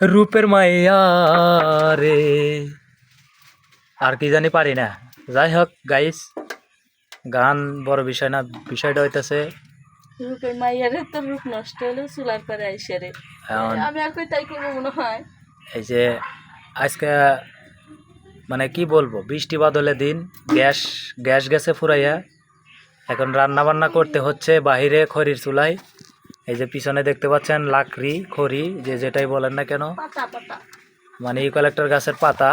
রূপের মাইয়া রে আর কি জানি পারি না। যাই হোক গাইস গান বড় বিষয় না বিষয়টা হইতেছে রূপের রূপ নষ্ট হলো চুলার করে আইসে রে। আমি আর কই তাই করব মনে হয়। এই যে আজকে মানে কি বলব বৃষ্টি বাদলের দিন গ্যাস গ্যাস গেছে ফুরাইয়া। এখন রান্না বান্না করতে হচ্ছে বাহিরে খড়ির চুলায়। এই যে পিছনে দেখতে পাচ্ছেন লাকড়ি খড়ি যে যেটাই বলেন না কেন? মানে ইউক্যালেক্টার গাছের পাতা।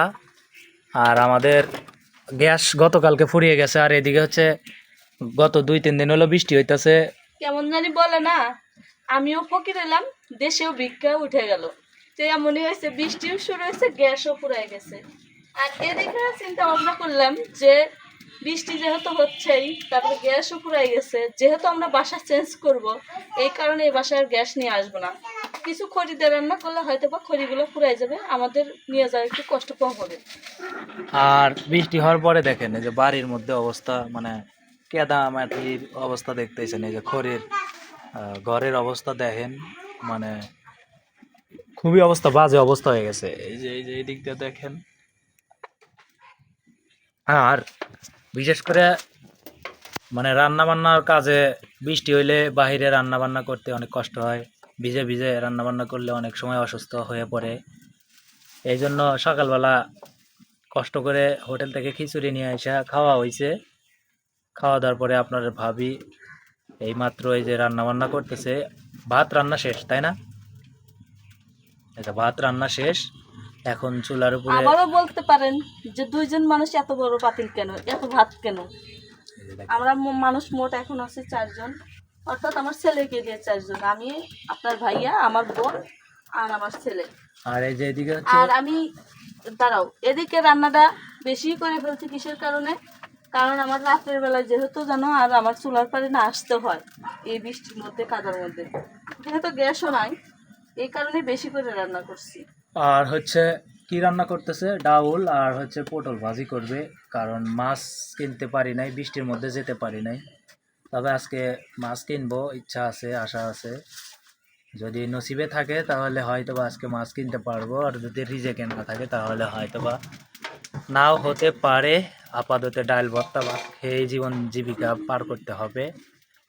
আর আমাদের গ্যাস গতকালকে ফুরিয়ে গেছে আর এদিকে হচ্ছে গত দুই তিন দিন হলো বৃষ্টি হইতাছে। কেমন জানি বলে না আমিও ফকির এলাম দেশেও ভিক্ষা উঠে গেল। তো এমনই হয়েছে বৃষ্টিও শুরু হয়েছে গ্যাসও পুরাই গেছে। আর এদিকে চিন্তা ভাবনা করলাম যে বৃষ্টি যেহেতু হচ্ছেই, তারপরে গ্যাসও পুরাই গেছে, যেহেতু আমরা বাসা চেঞ্জ করব, এই কারণে এই বাসায় গ্যাস নিয়ে আসব না। কিছু খড়ি দিয়ে রান্না করলে হয়তো বা খড়িগুলো পুরাই যাবে, আমাদের নিয়ে যাওয়া একটু কষ্ট কম হবে। আর বৃষ্টি হওয়ার পরে দেখেন, এই যে বাড়ির মধ্যে অবস্থা মানে কেদা মাটির অবস্থা দেখতেছেন, এই যে খড়ির ঘরের অবস্থা দেখেন মানে খুবই অবস্থা, বাজে অবস্থা হয়ে গেছে। এই যে এই যে, এই দিক দিয়ে দেখেন। আর বিশেষ করে মানে রান্না বান্নার কাজে বৃষ্টি হইলে বাইরে রান্না বান্না করতে অনেক কষ্ট হয়। ভিজে ভিজে রান্না বান্না করলে অনেক সময় অসুস্থ হয়ে পড়ে। এই জন্য সকালবেলা কষ্ট করে হোটেল থেকে খিচুড়ি নিয়ে আসা খাওয়া হয়েছে খাওয়া দাওয়ার পরে আপনার ভাবি এই মাত্র এই যে রান্না বান্না করতেছে, ভাত রান্না শেষ, তাই না? এটা ভাত রান্না শেষ এখন চুলার উপরে আবারও বলতে পারেন যে দুইজন মানুষ এত বড় পাতিল কেন? এত ভাত কেন? আমরা মানুষ মোট এখন আছে চারজন। অর্থাৎ আমার ছেলেকে দিয়ে চারজন। আমি আপনার ভাইয়া আমার বোন আর আমার ছেলে। আর এই যে এদিকে আর আমি দাঁড়াও এদিকে রান্নাটা বেশি করে ফেলছি কিসের কারণে? কারণ আমার রাতের বেলায় যেহেতু জানো আর আমার চুলার পাড়ে না আসতে হয় এই বৃষ্টির মধ্যে কাদার মধ্যে। যেহেতু গ্যাসও নাই এই কারণে বেশি করে রান্না করছি। আর হচ্ছে কি রান্না করতেছে? ডাউল আর হচ্ছে পটল ভাজি করবে, কারণ মাছ কিনতে পারি নাই, বৃষ্টির মধ্যে যেতে পারি নাই। তবে আজকে মাছ কিনবো, ইচ্ছা আছে, আশা আছে। যদি নসিবে থাকে, তাহলে হয়তো বা আজকে মাছ কিনতে পারব, আর যদি রিজেকে না থাকে, তাহলে হয়তো বা নাও হতে পারে। আপাতত ডাল ভর্তা ভাত খেয়ে জীবন জীবিকা পার করতে হবে।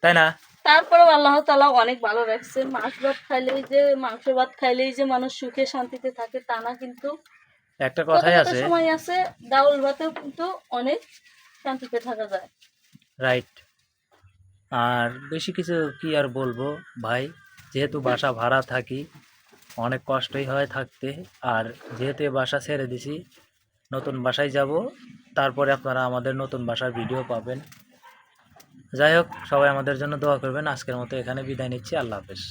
তাই না? তারপরেও আল্লাহ তালা অনেক ভালো রাখছে। মাছ ভাত খাইলেই যে মাংস ভাত খাইলেই যে মানুষ সুখে শান্তিতে থাকে তা না কিন্তু একটা কথাই আছে। সময় আছে ডাউল ভাতেও কিন্তু অনেক শান্তিতে থাকা যায়। রাইট আর বেশি কিছু কি আর বলব ভাই? যেহেতু বাসা ভাড়া থাকি অনেক কষ্টই হয় থাকতে। আর যেহেতু বাসা ছেড়ে দিছি নতুন বাসায় যাব তারপরে আপনারা আমাদের নতুন বাসার ভিডিও পাবেন। যাই হোক সবাই আমাদের জন্য দোয়া করবেন। আজকের মতো এখানে বিদায় নিচ্ছি। আল্লাহ হাফেজ।